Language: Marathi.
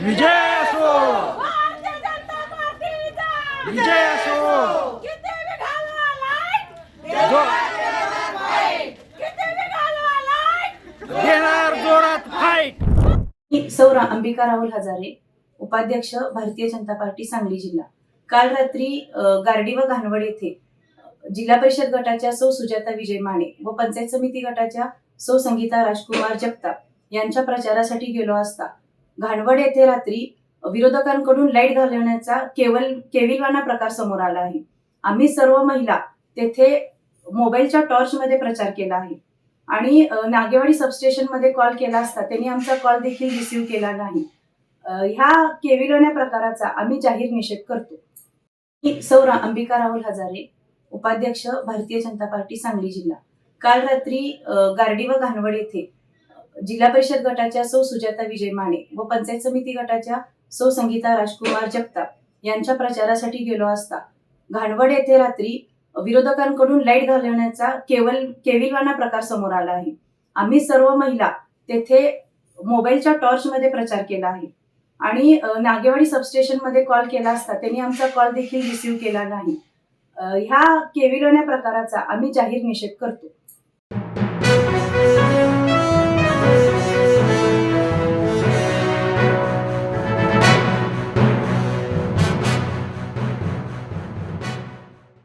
विजय असो विजय असो देणार जोरात फाईट सौरा अंबिका राहुल हजारे उपाध्यक्ष भारतीय जनता पार्टी सांगली जिल्हा. काल रात्री गारडी व घाणवड येथे जिल्हा परिषद गटाच्या सौ सुजाता विजय माने व पंचायत समिती गटाच्या सौ संगीता राजकुमार जगताप यांच्या प्रचारासाठी गेलो असता घाणवड येथे रात्री विरोधकांकडून लाइट घालवण्याचा केवल केविलवाना प्रकार समोर आला आहे. आम्ही सर्व महिला तेथे मोबाईलच्या टॉर्चमध्ये प्रचार केला आहे. आणि नागेवाडी सबस्टेशनमध्ये कॉल केला असता त्यांनी आमचा कॉल देखील रिसिव्ह केला नाही. ह्या केविलवण्या प्रकाराचा आम्ही जाहीर निषेध करतो. मी सौरा अंबिका राहुल हजारे उपाध्यक्ष भारतीय जनता पार्टी सांगली जिल्हा. काल रात्री गार्डी गारडी व घाणवड येथे जिल्हा परिषद गटाच्या सौ सुजाता विजय माने व पंचायत समिती गटाच्या सौ संगीता राजकुमार जगताप यांच्या प्रचारासाठी गेलो असता. घाणवड येथे रात्री विरोधकांकडून लाइट घालवण्याचा केवल केविलवाना प्रकार समोर आला आहे. आम्ही सर्व महिला तेथे मोबाईलच्या टॉर्चमध्ये प्रचार केला आहे. आणि नागेवाडी सबस्टेशनमध्ये कॉल केला असता त्यांनी आमचा कॉल देखील रिसीव्ह केला नाही. ह्या केविलवण्या प्रकाराचा आम्ही जाहीर निषेध करतो.